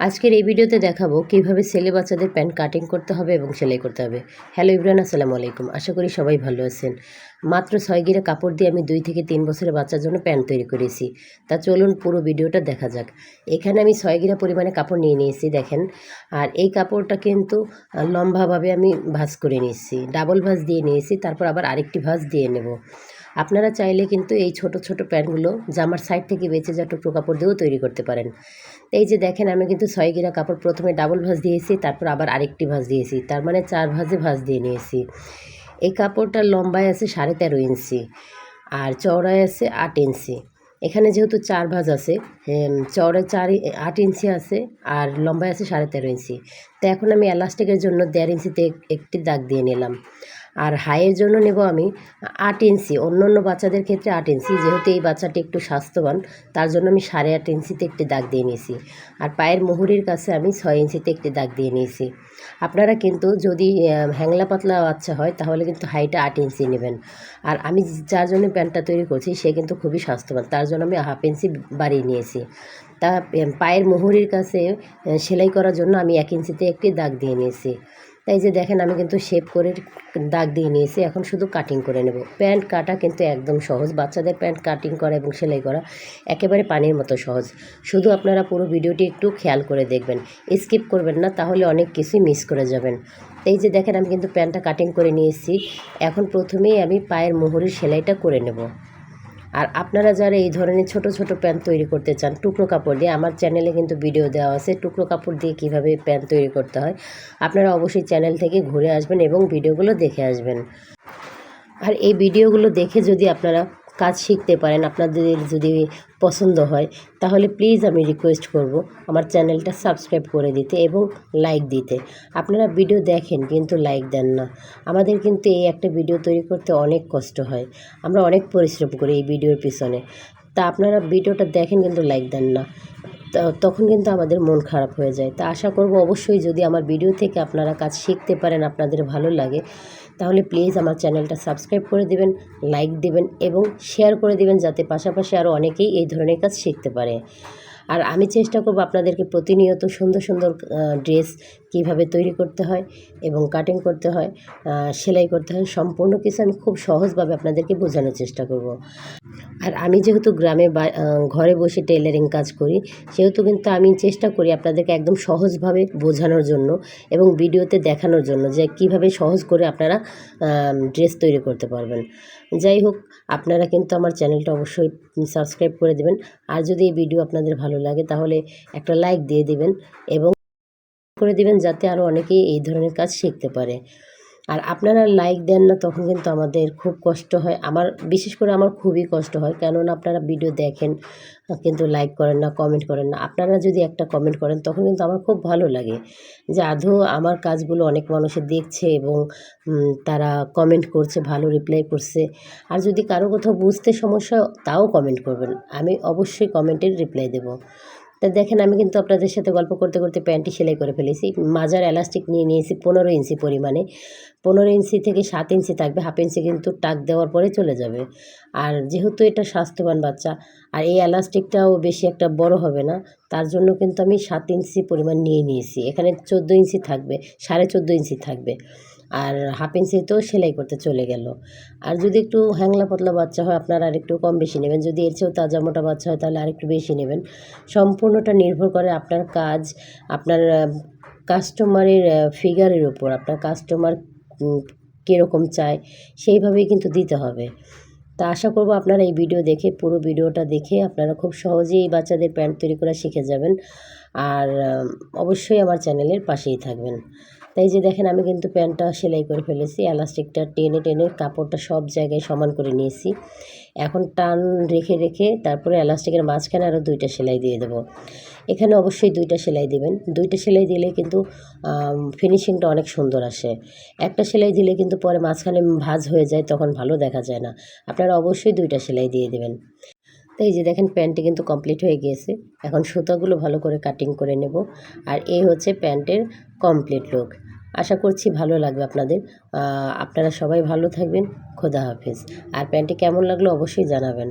আজকের এই ভিডিওতে দেখাবো কীভাবে ছেলে বাচ্চাদের প্যান্ট কাটিং করতে হবে এবং সেলাই করতে হবে। হ্যালো ইব্রান আসসালামু আলাইকুম। আশা করি সবাই ভালো আছেন। মাত্র ছয় গিরা কাপড় দিয়ে আমি দুই থেকে তিন বছরের বাচ্চার জন্য প্যান্ট তৈরি করেছি। তা চলুন পুরো ভিডিওটা দেখা যাক। এখানে আমি ছয় গিরা পরিমাণে কাপড় নিয়ে নিয়েছি, দেখেন। আর এই কাপড়টা কিন্তু লম্বাভাবে আমি ভাঁজ করে নিয়েছি। ডাবল ভাঁজ দিয়ে নিয়েছি, তারপর আবার আরেকটি ভাঁজ দিয়ে নেব। আপনারা চাইলে কিন্তু এই ছোট ছোট প্যান্টগুলো জামার সাইড থেকে বেঁচে যা টুকরো কাপড় দিয়েও তৈরি করতে পারেন। এই যে দেখেন, আমি কিন্তু ছয় গিরা কাপড় প্রথমে ডাবল ভাঁজ দিয়েছি, তারপর আবার আরেকটি ভাঁজ দিয়েছি, তার মানে চার ভাঁজে ভাঁজ দিয়ে নিয়েছি। এই কাপড়টার লম্বায় আছে সাড়ে তেরো ইঞ্চি আর চওড়ায় আছে আট ইঞ্চি। এখানে যেহেতু চার ভাঁজ আছে চওড়ায় চার আট ইঞ্চি আছে আর লম্বায় আছে সাড়ে তেরো ইঞ্চি। তো এখন আমি এলাস্টিকের জন্য দেড় ইঞ্চিতে একটি দাগ দিয়ে নিলাম। আর হাইয়ের জন্য নেব আমি আট ইঞ্চি। অন্য অন্য বাচ্চাদের ক্ষেত্রে আট ইঞ্চি। যেহেতু এই বাচ্চাটি একটু স্বাস্থ্যবান, তার জন্য আমি সাড়ে আট ইঞ্চিতে একটি দাগ দিয়ে নিয়েছি। আর পায়ের মুহুরির কাছে আমি ছয় ইঞ্চিতে একটি দাগ দিয়ে নিয়েছি। আপনারা কিন্তু যদি হ্যাংলা পাতলা বাচ্চা হয়, তাহলে কিন্তু হাইটা আট ইঞ্চি নেবেন। আর আমি যার জন্য প্যান্টটা তৈরি করছি, সে কিন্তু খুবই স্বাস্থ্যবান। তার জন্য আমি হাফ ইঞ্চি বাড়িয়ে নিয়েছি। তা পায়ের মুহুরির কাছে সেলাই করার জন্য আমি এক ইঞ্চিতে একটি দাগ দিয়ে নিয়েছি। তাই যে দেখেন, আমি কিন্তু শেপ করে দাগ দিয়ে নিয়েছি। এখন শুধু কাটিং করে নেব। প্যান্ট কাটা কিন্তু একদম সহজ। বাচ্চাদের প্যান্ট কাটিং করা এবং সেলাই করা একেবারে পানির মতো সহজ। শুধু আপনারা পুরো ভিডিওটি একটু খেয়াল করে দেখবেন। স্কিপ করবেন না, তাহলে অনেক কিছুই মিস করে যাবেন। এই যে দেখেন, আমি কিন্তু প্যান্টটা কাটিং করে নিয়েছি। এখন প্রথমেই আমি পায়ের মোহরের সেলাইটা করে নেব। আর আপনারা যারা এই ধরনের ছোট ছোট প্যান্ট তৈরি করতে চান, টুকরো কাপড় দিয়ে, আমার চ্যানেলে কিন্তু ভিডিও দেওয়া আছে টুকরো কাপড় দিয়ে কীভাবে প্যান্ট তৈরি করতে হয়। আপনারা অবশ্যই চ্যানেল থেকে ঘুরে আসবেন এবং ভিডিওগুলো দেখে আসবেন। আর এই ভিডিওগুলো দেখে যদি আপনারা কাজ শিখতে পারেন, আপনাদের যদি পছন্দ হয়, তাহলে প্লিজ আমি রিকোয়েস্ট করব আমার চ্যানেলটা সাবস্ক্রাইব করে দিতে এবং লাইক দিতে। আপনারা ভিডিও দেখেন কিন্তু লাইক দেন না। আমাদের কিন্তু এই একটা ভিডিও তৈরি করতে অনেক কষ্ট হয়। আমরা অনেক পরিশ্রম করি এই ভিডিওর পিছনে। তা আপনারা ভিডিওটা দেখেন কিন্তু লাইক দেন না। তখন কিন্তু আমাদের মন খারাপ হয়ে যায়। তা আশা করব অবশ্যই যদি আমার ভিডিও থেকে আপনারা কাজ শিখতে পারেন, আপনাদের ভালো লাগে তাহলে প্লিজ আমার চ্যানেলটা সাবস্ক্রাইব করে দিবেন লাইক দেবেন এবং শেয়ার করে দিবেন যাতে পাশাপাশি আরও অনেকেই এই ধরনের কাজ শিখতে পারে। আর আমি চেষ্টা করব আপনাদেরকে প্রতিনিয়ত সুন্দর সুন্দর ড্রেস কীভাবে তৈরি করতে হয় এবং কাটিং করতে হয় সেলাই করতে হয়, সম্পূর্ণ কিছু আমি খুব সহজভাবে আপনাদেরকে বোঝানোর চেষ্টা করব। আর আমি যেহেতু গ্রামে ঘরে বসে টেলারিং কাজ করি, সেহেতু কিন্তু আমি চেষ্টা করি আপনাদেরকে একদম সহজভাবে বোঝানোর জন্য এবং ভিডিওতে দেখানোর জন্য যে কীভাবে সহজ করে আপনারা ড্রেস তৈরি করতে পারবেন। যাই হোক, আপনারা কিন্তু আমার চ্যানেলটা অবশ্যই সাবস্ক্রাইব করে দেবেন। আর যদি এই ভিডিও আপনাদের ভালো লাগে তাহলে একটা লাইক দিয়ে দেবেন এবং করে দিবেন যাতে আরও অনেকেই এই ধরনের কাজ শিখতে পারে। আর আপনারা লাইক দেন না, তখন কিন্তু আমাদের খুব কষ্ট হয়। আমার, বিশেষ করে আমার খুবই কষ্ট হয়। কেননা আপনারা ভিডিও দেখেন, কিন্তু লাইক করেন না কমেন্ট করেন না। আপনারা যদি একটা কমেন্ট করেন, তখন কিন্তু আমার খুব ভালো লাগে। যে আদৌ আমার কাজগুলো অনেক মানুষে দেখছে এবং তারা কমেন্ট করছে, ভালো রিপ্লাই করছে। আর যদি কারও কোথাও বুঝতে সমস্যা তাও কমেন্ট করবেন। আমি অবশ্যই কমেন্টের রিপ্লাই দেবো। তা দেখেন, আমি কিন্তু আপনাদের সাথে গল্প করতে করতে প্যান্টটি সেলাই করে ফেলেছি। মাজার এলাস্টিক নিয়ে নিয়েছি পনেরো ইঞ্চি পরিমাণে। পনেরো ইঞ্চি থেকে সাত ইঞ্চি থাকবে, হাফ ইঞ্চি কিন্তু টাক দেওয়ার পরে চলে যাবে। আর যেহেতু এটা স্বাস্থ্যবান বাচ্চা, আর এই এলাস্টিকটাও বেশি একটা বড় হবে না, তার জন্য কিন্তু আমি সাত ইঞ্চি পরিমাণ নিয়ে নিয়েছি। এখানে চোদ্দ ইঞ্চি থাকবে, সাড়ে চোদ্দ ইঞ্চি থাকবে। আর হাফ ইঞ্চিতেও সেলাই করতে চলে গেল। আর যদি একটু হ্যাংলা পাতলা বাচ্চা হয়, আপনারা আর একটু কম বেশি নেবেন। যদি এর চেয়েও তাজা মোটা বাচ্চা হয়, তাহলে আরেকটু বেশি নেবেন। সম্পূর্ণটা নির্ভর করে আপনার কাজ, আপনার কাস্টমারের ফিগারের উপর, আপনার কাস্টমার কীরকম চায়, সেইভাবেই কিন্তু দিতে হবে। তা আশা করব আপনারা এই ভিডিও দেখে, পুরো ভিডিওটা দেখে আপনারা খুব সহজেই এই বাচ্চাদের প্যান্ট তৈরি করা শিখে যাবেন। আর অবশ্যই আমার চ্যানেলের পাশেই থাকবেন। তাই যে দেখেন, আমি কিন্তু প্যান্টটা সেলাই করে ফেলেছি, এলাস্টিকটা টেনে টেনে কাপড়টা সব জায়গায় সমান করে নিয়েছি। এখন টান রেখে রেখে তারপরে এলাস্টিকের মাঝখানে আরও দুইটা সেলাই দিয়ে দেবো। এখানে অবশ্যই দুইটা সেলাই দিবেন। দুইটা সেলাই দিলে কিন্তু ফিনিশিংটা অনেক সুন্দর আসে। একটা সেলাই দিলে কিন্তু পরে মাঝখানে ভাজ হয়ে যায়, তখন ভালো দেখা যায় না। আপনারা অবশ্যই দুইটা সেলাই দিয়ে দেবেন। তো এই যে দেখেন প্যান্টটি কিন্তু কমপ্লিট হয়ে গিয়েছে। এখন সুতাগুলো ভালো করে কাটিং করে নেব। আর এই হচ্ছে প্যান্টের কমপ্লিট লুক। আশা করছি ভালো লাগবে আপনাদের। আপনারা সবাই ভালো থাকবেন। খোদা হাফেজ। আর প্যান্টটি কেমন লাগল অবশ্যই জানাবেন।